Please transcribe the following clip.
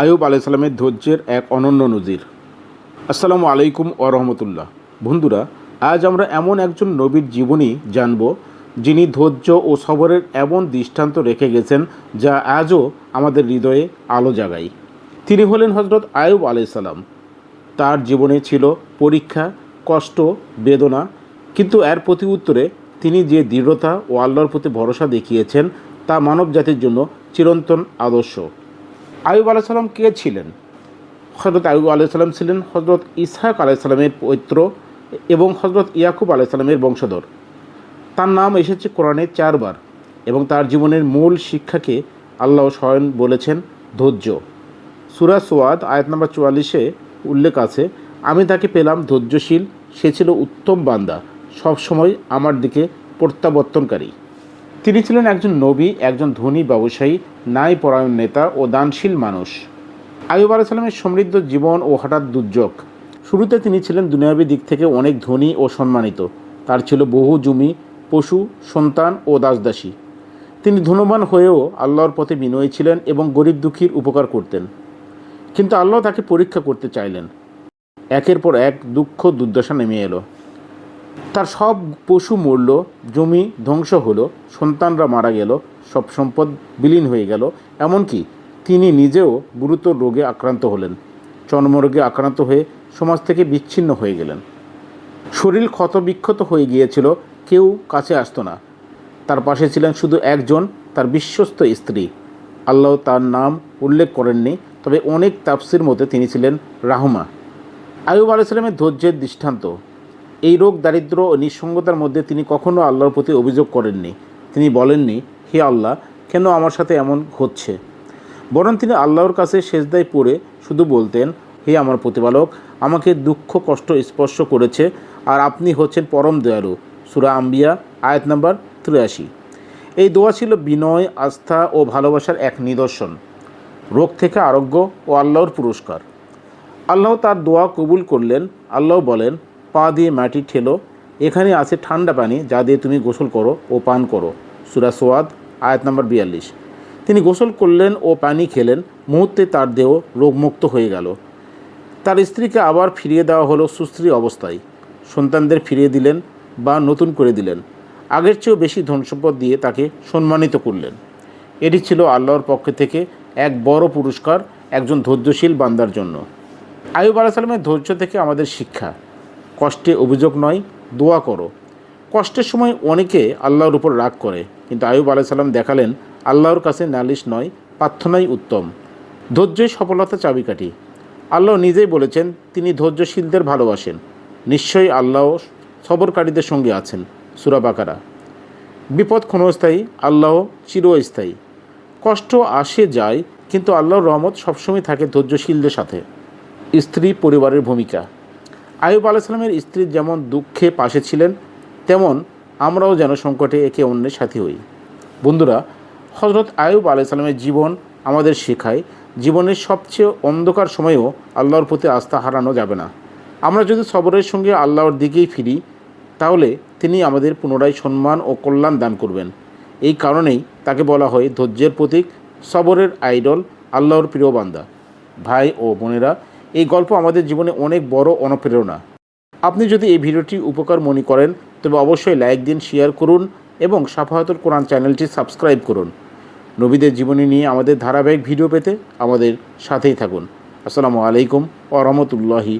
আয়ুব আলাইসাল্লামের ধৈর্যের এক অনন্য নজির। আসসালামু আলাইকুম ও রহমতুল্লাহ। বন্ধুরা, আজ আমরা এমন একজন নবীর জীবনী জানব যিনি ধৈর্য ও সবরের এমন দৃষ্টান্ত রেখে গেছেন যা আজও আমাদের হৃদয়ে আলো জাগায়। তিনি হলেন হজরত আয়ুব আলাইসাল্লাম তার জীবনে ছিল পরীক্ষা, কষ্ট, বেদনা, কিন্তু এর প্রতি উত্তরে তিনি যে দৃঢ়তা ও আল্লাহর প্রতি ভরসা দেখিয়েছেন তা মানব জাতির জন্য চিরন্তন আদর্শ। আয়ুব আলাইসাল্লাম কে ছিলেন? হজরত আয়ুব আলাইসাল্লাম ছিলেন হজরত ইসহাক আলাইসাল্লামের পৈত্র এবং হজরত ইয়াকুব আলাইসাল্লামের বংশধর। তার নাম এসেছে কোরআনে চারবার এবং তার জীবনের মূল শিক্ষাকে আল্লাহ স্বয়ং বলেছেন ধৈর্য। সুরা সোয়াদ, আয়াত নম্বর চুয়াল্লিশে উল্লেখ আছে, আমি তাকে পেলাম ধৈর্যশীল, সে ছিল উত্তম বান্দা, সবসময় আমার দিকে প্রত্যাবর্তনকারী। তিনি ছিলেন একজন নবী, একজন ধনী ব্যবসায়ী ন্যায় পরায়ণ নেতা ও দানশীল মানুষ। আয়ুব আলাইসাল্লামের সমৃদ্ধ জীবন ও হঠাৎ দুর্যোগ। শুরুতে তিনি ছিলেন দুনিয়াবী দিক থেকে অনেক ধনী ও সম্মানিত। তার ছিল বহু জমি, পশু, সন্তান ও দাসদাসী। তিনি ধনবান হয়েও আল্লাহর পথে বিনয়ী ছিলেন এবং গরিব দুঃখীর উপকার করতেন। কিন্তু আল্লাহ তাকে পরীক্ষা করতে চাইলেন। একের পর এক দুঃখ দুর্দশা নেমে এলো। তার সব পশু মরল, জমি ধ্বংস হলো, সন্তানরা মারা গেল, সব সম্পদ বিলীন হয়ে গেল, এমনকি তিনি নিজেও গুরুতর রোগে আক্রান্ত হলেন, চর্মরোগে আক্রান্ত হয়ে সমাজ থেকে বিচ্ছিন্ন হয়ে গেলেন। শরীর ক্ষতবিক্ষত হয়ে গিয়েছিল, কেউ কাছে আসতো না। তার পাশে ছিলেন শুধু একজন, তার বিশ্বস্ত স্ত্রী। আল্লাহ তার নাম উল্লেখ করেননি, তবে অনেক তাপসির মতে তিনি ছিলেন রাহমা। আয়ুব আলাইসালামের ধৈর্যের দৃষ্টান্ত। এই রোগ দারিদ্র ও নিঃসঙ্গতার মধ্যে তিনি কখনো আল্লাহর প্রতি অভিযোগ করেননি। তিনি বলেননি, হে আল্লাহ, কেন আমার সাথে এমন হচ্ছে? বরং তিনি আল্লাহর কাছে সেজদায় পড়ে শুধু বলতেন, হে আমার প্রতিপালক, আমাকে দুঃখ, কষ্ট স্পর্শ করেছে আর আপনি হচ্ছেন পরম দয়ালু। সুরা আম্বিয়া, আয়াত নাম্বার তিরাশি। এই দোয়া ছিল বিনয়, আস্থা ও ভালোবাসার এক নিদর্শন, রোগ থেকে আরোগ্য ও আল্লাহর পুরস্কার। আল্লাহ তার দোয়া কবুল করলেন। আল্লাহ বলেন পা দিয়ে মাটি ঠেলো। এখানে আছে ঠান্ডা পানি, যা দিয়ে তুমি গোসল করো ও পান করো। সুরা সোয়াদ, আয়াত নম্বর বিয়াল্লিশ। তিনি গোসল করলেন ও পানি খেলেন। মুহূর্তে তার দেহ রোগমুক্ত হয়ে গেল। তার স্ত্রীকে আবার ফিরিয়ে দেওয়া হলো সুস্ত্রী অবস্থায়। সন্তানদের ফিরিয়ে দিলেন বা নতুন করে দিলেন। আগের চেয়েও বেশি ধনসম্পদ দিয়ে তাকে সম্মানিত করলেন। এটি ছিল আল্লাহর পক্ষ থেকে এক বড় পুরস্কার, একজন ধৈর্যশীল বান্দার জন্য। আয়ুব আলাইসাল্লামের ধৈর্য থেকে আমাদের শিক্ষা। কষ্টে অভিযোগ নয়, দোয়া করো। কষ্টের সময় অনেকে আল্লাহর উপর রাগ করে, কিন্তু আয়ুব আলাইসাল্লাম দেখালেন, আল্লাহর কাছে নালিশ নয়, প্রার্থনাই উত্তম। ধৈর্যই সফলতা চাবিকাঠি। আল্লাহ নিজেই বলেছেন, তিনি ধৈর্যশীলদের ভালোবাসেন। নিশ্চয়ই আল্লাহ সবরকারীদের সঙ্গে আছেন, সুরা বাকারা। বিপদ ক্ষণস্থায়ী, আল্লাহ চিরস্থায়ী। কষ্ট আসে যায়, কিন্তু আল্লাহর রহমত সবসময় থাকে ধৈর্যশীলদের সাথে। স্ত্রী পরিবারের ভূমিকা। আয়ুব আলাইসালামের স্ত্রী যেমন দুঃখে পাশে ছিলেন, তেমন আমরাও যেন সংকটে একে অন্যের সাথী হই। বন্ধুরা হজরত আয়ুব আলাইসালামের জীবন আমাদের শেখায়, জীবনের সবচেয়ে অন্ধকার সময়েও আল্লাহর প্রতি আস্থা হারানো যাবে না। আমরা যদি সবরের সঙ্গে আল্লাহর দিকেই ফিরি, তাহলে তিনি আমাদের পুনরায় সম্মান ও কল্যাণ দান করবেন। এই কারণেই তাকে বলা হয় ধৈর্যের প্রতীক, সবরের আইডল, আল্লাহর প্রিয় বান্দা। ভাই ও বোনেরা এই গল্প আমাদের জীবনে অনেক বড় অনুপ্রেরণা। আপনি যদি এই ভিডিওটি উপকার মনে করেন, তবে অবশ্যই লাইক দিন শেয়ার করুন এবং সাফাহাতুল কোরআন চ্যানেলটি সাবস্ক্রাইব করুন। নবীদের জীবনী নিয়ে আমাদের ধারাবাহিক ভিডিও পেতে আমাদের সাথেই থাকুন। আসসালামু আলাইকুম ও রহমতুল্লাহি